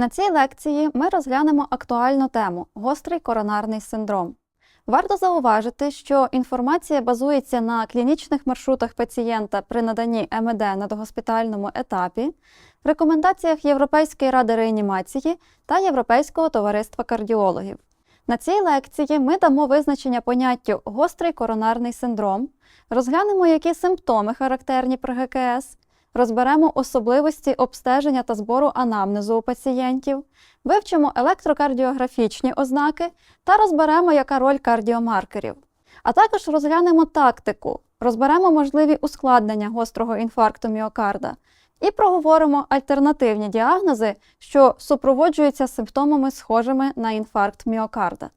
На цій лекції ми розглянемо актуальну тему гострий коронарний синдром. Варто зауважити, що інформація базується на клінічних маршрутах пацієнта при наданні МЕД на догоспітальному етапі, рекомендаціях Європейської ради реанімації та Європейського товариства кардіологів. На цій лекції ми дамо визначення поняттю гострий коронарний синдром, розглянемо, які симптоми характерні при ГКС, розберемо особливості обстеження та збору анамнезу у пацієнтів, вивчимо електрокардіографічні ознаки та розберемо, яка роль кардіомаркерів. А також розглянемо тактику, розберемо можливі ускладнення гострого інфаркту міокарда і проговоримо альтернативні діагнози, що супроводжуються симптомами, схожими на інфаркт міокарда.